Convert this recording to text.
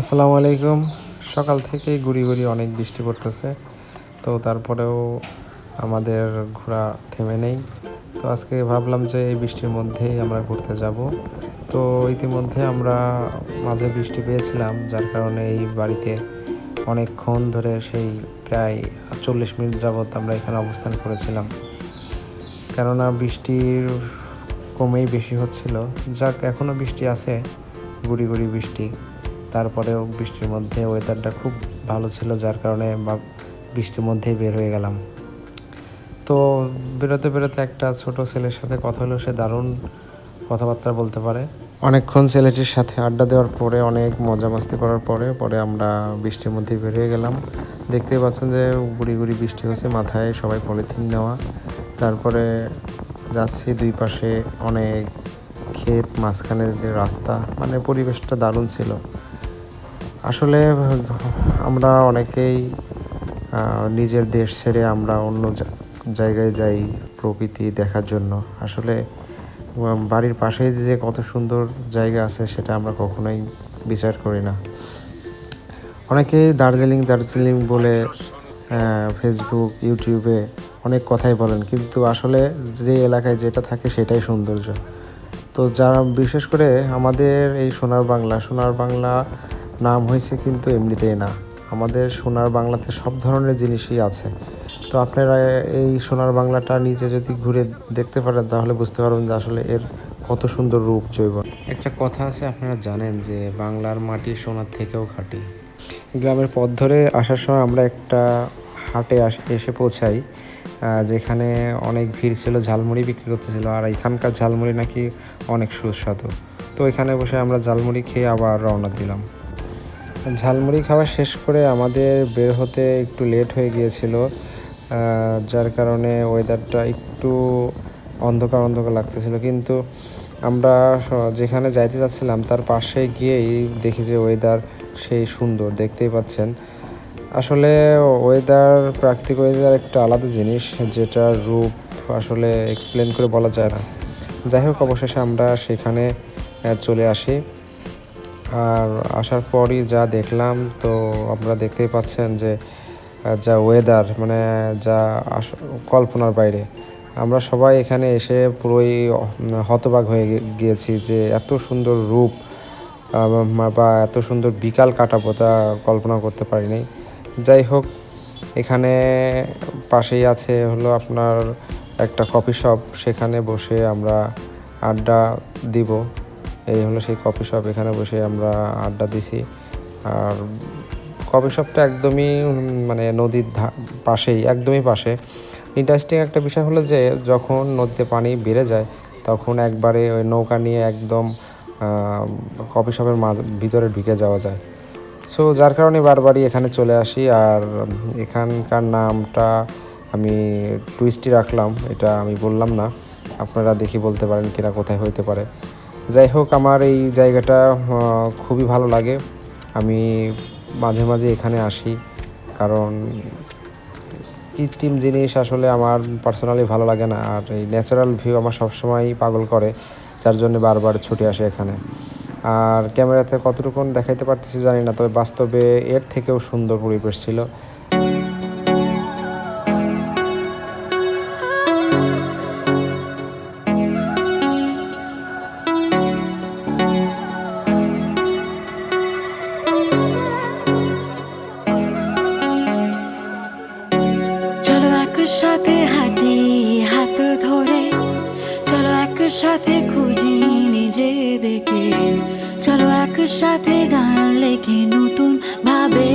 আসসালামু আলাইকুম। সকাল থেকেই গুড়ি গুড়ি অনেক বৃষ্টি পড়তেছে। তো তারপরেও আমাদের ঘোরা থেমে নেই। তো আজকে ভাবলাম যে এই বৃষ্টির মধ্যেই আমরা ঘুরতে যাব। তো ইতিমধ্যে আমরা মাঝে বৃষ্টি পেয়েছিলাম, যার কারণে এই বাড়িতে অনেকক্ষণ ধরে সেই প্রায় চল্লিশ মিনিট যাবৎ আমরা এখানে অবস্থান করেছিলাম। কেননা বৃষ্টির কমেই বেশি হচ্ছিল। যাক এখনও বৃষ্টি আছে, গুড়ি গুড়ি বৃষ্টি। তারপরেও বৃষ্টির মধ্যে ওয়েদারটা খুব ভালো ছিল, যার কারণে বৃষ্টির মধ্যেই বের হয়ে গেলাম। তো বেরোতে বেরোতে একটা ছোট ছেলের সাথে কথা হলো, সে দারুণ কথাবার্তা বলতে পারে। অনেকক্ষণ ছেলেটির সাথে আড্ডা দেওয়ার পরে, অনেক মজা মাস্তি করার পরে পরে আমরা বৃষ্টির মধ্যে বের হয়ে গেলাম। দেখতেই পাচ্ছেন যে গুড়ি গুড়ি বৃষ্টি হচ্ছে, মাথায় সবাই পলিথিন নেওয়া। তারপরে যাচ্ছি দুই পাশে অনেক ক্ষেত, মাঝখানে রাস্তা মানে পরিবেশটা দারুণ ছিল। আসলে আমরা অনেকেই নিজের দেশ ছেড়ে আমরা অন্য জায়গায় যাই প্রকৃতি দেখার জন্য। আসলে বাড়ির পাশেই যে কত সুন্দর জায়গা আছে সেটা আমরা কখনোই বিচার করি না। অনেকেই দার্জিলিং দার্জিলিং বলে ফেসবুক ইউটিউবে অনেক কথাই বলেন, কিন্তু আসলে যে এলাকায় যেটা থাকে সেটাই সৌন্দর্য। তো যারা, বিশেষ করে আমাদের এই সোনার বাংলা সোনার বাংলা নাম হয়েছে কিন্তু এমনিতেই না। আমাদের সোনার বাংলাতে সব ধরনের জিনিসই আছে। তো আপনারা এই সোনার বাংলাটা নিজে যদি ঘুরে দেখতে পারেন তাহলে বুঝতে পারবেন যে আসলে এর কত সুন্দর রূপ জৈবন একটা কথা আছে আপনারা জানেন যে বাংলার মাটি সোনার থেকেও খাঁটি। গ্রামের পথ ধরে আসার সময় আমরা একটা হাটে আস- এসে পৌঁছাই যেখানে অনেক ভিড় ছিল ঝালমুড়ি বিক্রি করতেছিল। আর এখানকার ঝালমুড়ি নাকি অনেক সুস্বাদু। তো এখানে বসে আমরা ঝালমুড়ি খেয়ে আবার রওনা দিলাম। ঝালমুড়ি খাওয়া শেষ করে আমাদের বের হতে একটু লেট হয়ে গিয়েছিল যার কারণে ওয়েদারটা একটু অন্ধকার অন্ধকার লাগতেছিল। কিন্তু আমরা যেখানে যাইতে যাচ্ছিলাম, তার পাশে গিয়েই দেখি যে ওয়েদার সেই সুন্দর, দেখতেই পাচ্ছেন। আসলে ওয়েদার প্রাকৃতিক ওয়েদার একটা আলাদা জিনিস, যেটার রূপ আসলে এক্সপ্লেন করে বলা যায় না। যাই হোক, অবশেষে আমরা সেখানে চলে আসি। আর আসার পরই যা দেখলাম, তো আপনারা দেখতেই পাচ্ছেন যে যা ওয়েদার মানে যা কল্পনার বাইরে। আমরা সবাই এখানে এসে পুরোই হতবাক হয়ে গিয়েছি যে এত সুন্দর রূপ বা এত সুন্দর বিকাল কাটাবো তা কল্পনা করতে পারিনি। যাই হোক, এখানে পাশেই আছে হলো আপনার একটা কফি শপ সেখানে বসে আমরা আড্ডা দিব। এই হলো সেই কফি শপ এখানে বসে আমরা আড্ডা দিছি। আর কফি শপটা একদমই মানে নদীর পাশেই, একদমই পাশে। ইন্টারেস্টিং একটা বিষয় হলো যে, যখন নদীতে পানি বেড়ে যায়, তখন একবারে ওই নৌকা নিয়ে একদম কফি শপের মাঝ, ভিতরে ঢুকে যাওয়া যায়। সো যার কারণে বারবারই এখানে চলে আসি। আর এখানকার নামটা আমি টুইস্টই রাখলাম, এটা আমি বললাম না। আপনারা দেখি বলতে পারেন কিনা, কোথায় হইতে পারে। যাই হোক, আমার এই জায়গাটা খুবই ভালো লাগে। আমি মাঝে মাঝে এখানে আসি, কারণ কৃত্রিম জিনিস আসলে আমার পার্সোনালি ভালো লাগে না। আর এই ন্যাচারাল ভিউ আমার সবসময় পাগল করে, যার জন্য বারবার ছুটে আসে এখানে। আর ক্যামেরাতে কতটুকু দেখাইতে পারতেছি জানি না, তবে বাস্তবে এর থেকেও সুন্দর পরিবেশ ছিল। একসাথে হাঁটি, হাত ধরে। চলো একসাথে খুঁজি নিজে দেখে চলো একসাথে গান লেখি নতুন ভাবে।